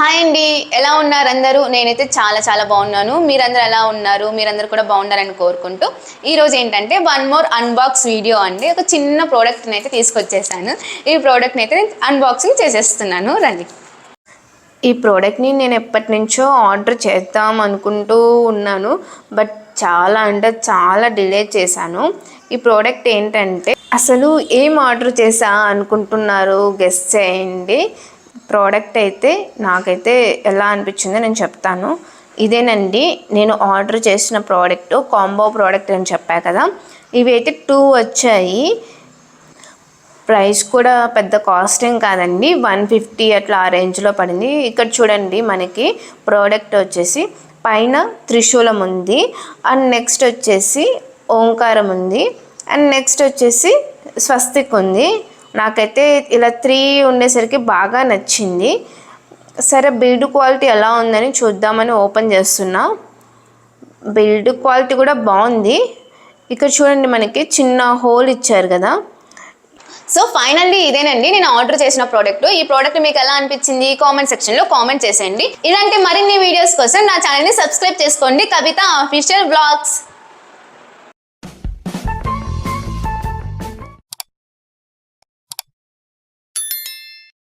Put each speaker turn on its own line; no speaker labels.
Hi అండి. ఎలా ఉన్నారు అందరూ? నేనైతే చాలా చాలా బాగున్నాను. మీరందరూ ఎలా ఉన్నారు? మీరందరూ కూడా బాగున్నారని కోరుకుంటూ ఈరోజు ఏంటంటే వన్ మోర్ అన్బాక్స్ వీడియో అండి. ఒక చిన్న ప్రోడక్ట్ని అయితే తీసుకొచ్చేసాను. ఈ ప్రోడక్ట్ని అయితే నేను అన్బాక్సింగ్ చేసేస్తున్నాను. రండి. ఈ ప్రోడక్ట్ని నేను ఎప్పటి నుంచో ఆర్డర్ చేద్దాం అనుకుంటూ ఉన్నాను. బట్ చాలా అంటే చాలా డిలే చేశాను. ఈ ప్రోడక్ట్ ఏంటంటే అసలు ఏం ఆర్డర్ చేసా అనుకుంటున్నారు? గెస్ట్ చేయండి. ప్రోడక్ట్ అయితే నాకైతే ఎలా అనిపించిందో నేను చెప్తాను. ఇదేనండి నేను ఆర్డర్ చేసిన ప్రోడక్ట్ కాంబో ప్రోడక్ట్ అని చెప్పా కదా. ఇవి అయితే టూ వచ్చాయి. ప్రైస్ కూడా పెద్ద కాస్టింగ్ కాదండి వన్ ఫిఫ్టీ అట్లా ఆ రేంజ్లో పడింది. ఇక్కడ చూడండి మనకి ప్రోడక్ట్ వచ్చేసి పైన త్రిశూలం ఉంది అండ్ నెక్స్ట్ వచ్చేసి ఓంకారం ఉంది అండ్ నెక్స్ట్ వచ్చేసి స్వస్తిక్ ఉంది. నాకైతే ఇలా త్రీ ఉండేసరికి బాగా నచ్చింది. సరే బిల్డ్ క్వాలిటీ ఎలా ఉందని చూద్దామని ఓపెన్ చేస్తున్నా. బిల్డ్ క్వాలిటీ కూడా బాగుంది. ఇక్కడ చూడండి మనకి చిన్న హోల్ ఇచ్చారు కదా. సో ఫైనల్లీ ఇదేనండి. నేను ఆర్డర్ చేసిన ప్రోడక్ట్. ఈ ప్రోడక్ట్ మీకు ఎలా అనిపించింది? కామెంట్ సెక్షన్లో కామెంట్ చేసేయండి. ఇలాంటి మరిన్ని వీడియోస్ కోసం నా ఛానల్ని సబ్స్క్రైబ్ చేసుకోండి. Kavitha official blogs.